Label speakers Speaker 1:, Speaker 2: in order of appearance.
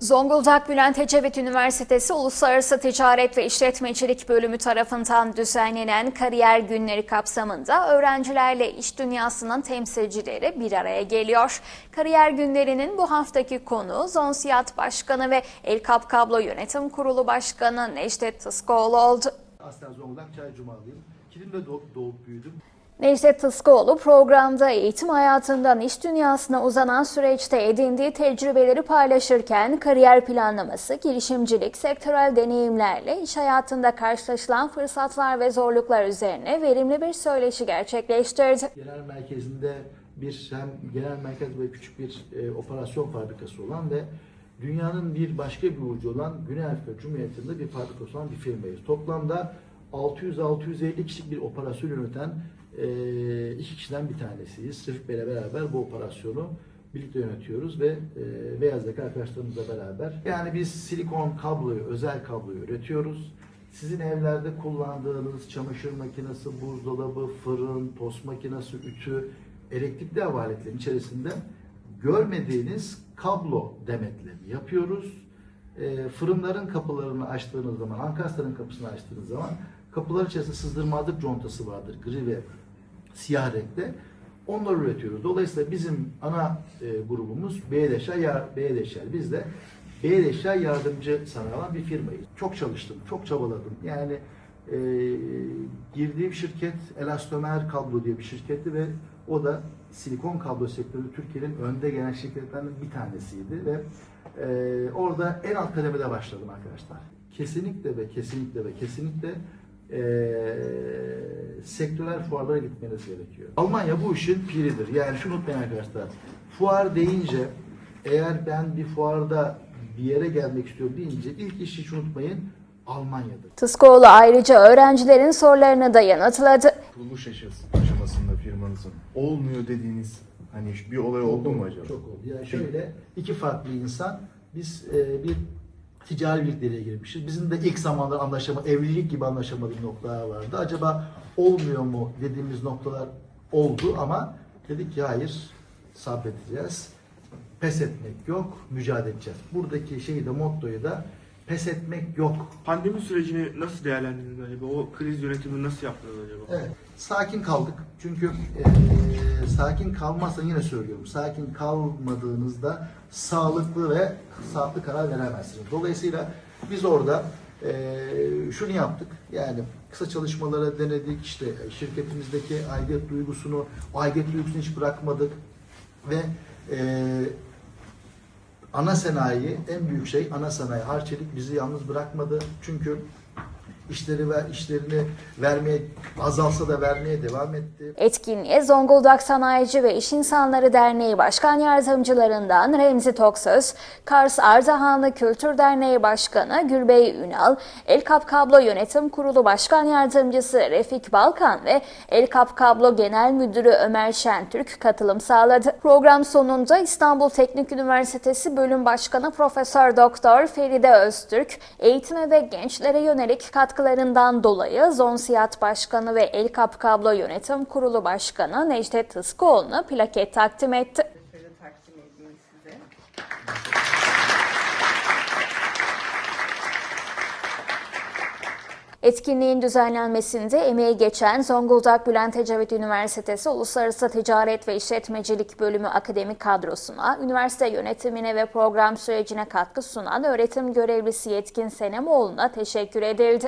Speaker 1: Zonguldak Bülent Ecevit Üniversitesi Uluslararası Ticaret ve İşletmecilik Bölümü tarafından düzenlenen kariyer günleri kapsamında öğrencilerle iş dünyasının temsilcileri bir araya geliyor. Kariyer günlerinin bu haftaki konu Zonsiyat Başkanı ve Elkap Kablo Yönetim Kurulu Başkanı Necdet Tıskoğlu oldu.
Speaker 2: Aslen Zonguldak Çaycumalıyım. Kilim'de doğup, doğup büyüdüm.
Speaker 1: Necdet Tıskoğlu programda eğitim hayatından iş dünyasına uzanan süreçte edindiği tecrübeleri paylaşırken kariyer planlaması, girişimcilik, sektörel deneyimlerle iş hayatında karşılaşılan fırsatlar ve zorluklar üzerine verimli bir söyleşi gerçekleştirdi.
Speaker 2: Genel merkezinde bir hem genel merkez ve küçük bir e, operasyon fabrikası olan ve dünyanın bir başka bir ucu olan Güney Afrika Cumhuriyeti'nde bir fabrikası olan bir firmayız. Toplamda 600-650 kişilik bir operasyon yöneten e, iki kişiden bir tanesiyiz. Sırf Bey'le beraber bu operasyonu birlikte yönetiyoruz ve e, beyaz yaka arkadaşlarımızla beraber. Yani biz silikon kabloyu, özel kabloyu üretiyoruz. Sizin evlerde kullandığınız çamaşır makinesi, buzdolabı, fırın, tost makinesi, ütü, elektrikli aletlerin içerisinde görmediğiniz kablo demetlerini yapıyoruz. E, fırınların kapılarını açtığınız zaman, ankasların kapısını açtığınız zaman kapılar içerisinde sızdırmadık contası vardır. Gri ve siyah renkte. Onları üretiyoruz. Dolayısıyla bizim ana e, grubumuz Beyaz Eşya. Biz de Beyaz yardımcı sanayi olan bir firmayız. Çok çalıştım, çok çabaladım. Yani e, girdiğim şirket Elastomer Kablo diye bir şirketti ve o da silikon kablo sektöründe Türkiye'nin önde gelen şirketlerinden bir tanesiydi ve e, orada en alt kademede başladım arkadaşlar. Kesinlikle ve kesinlikle ve kesinlikle e, sektörel fuarlara gitmeniz gerekiyor. Almanya bu işin piridir. Yani şunu unutmayın arkadaşlar. Fuar deyince eğer ben bir fuarda bir yere gelmek istiyorum deyince ilk işi hiç unutmayın Almanya'dır.
Speaker 1: Tıskoğlu ayrıca öğrencilerin sorularını da yanıtladı.
Speaker 3: kuruluş aşaması- aşamasında firmanızın olmuyor dediğiniz hani bir olay oldu mu acaba?
Speaker 2: Çok oldu. Yani şöyle iki farklı insan biz e, bir ticari birlikteliğe girmişiz. Bizim de ilk zamanlar anlaşama, evlilik gibi anlaşamadığımız noktalar vardı. Acaba olmuyor mu dediğimiz noktalar oldu ama dedik ki hayır sabredeceğiz. Pes etmek yok, mücadele edeceğiz. Buradaki şeyi de mottoyu da pes etmek yok.
Speaker 4: Pandemi sürecini nasıl değerlendirdiniz acaba? O kriz yönetimini nasıl yaptınız acaba?
Speaker 2: Evet, sakin kaldık. Çünkü eee, sakin kalmazsa yine söylüyorum, sakin kalmadığınızda sağlıklı ve sağlıklı karar veremezsiniz. Dolayısıyla biz orada eee, şunu yaptık. Yani kısa çalışmalara denedik. İşte şirketimizdeki aidiyet duygusunu, o aidiyet duygusunu hiç bırakmadık ve eee ana sanayi en büyük şey ana sanayi Harçelik bizi yalnız bırakmadı. Çünkü işleri ver işlerini vermeye azalsa da vermeye devam etti.
Speaker 1: Etkinliğe Zonguldak Sanayici ve İş İnsanları Derneği Başkan Yardımcılarından Remzi Toksöz, Kars Ardahanlı Kültür Derneği Başkanı Gürbey Ünal, Elkap Kablo Yönetim Kurulu Başkan Yardımcısı Refik Balkan ve Elkap Kablo Genel Müdürü Ömer Şentürk katılım sağladı. Program sonunda İstanbul Teknik Üniversitesi Bölüm Başkanı Profesör Doktor Feride Öztürk, eğitime ve gençlere yönelik katkılarından dolayı Zonsiyat Başkanı ve Elkap Kablo Yönetim Kurulu Başkanı Necdet Tıskoğlu'na plaket takdim etti.
Speaker 5: Takdim size.
Speaker 1: Etkinliğin düzenlenmesinde emeği geçen Zonguldak Bülent Ecevit Üniversitesi Uluslararası Ticaret ve İşletmecilik Bölümü akademik kadrosuna, üniversite yönetimine ve program sürecine katkı sunan öğretim görevlisi Yetkin Senemoğlu'na teşekkür edildi.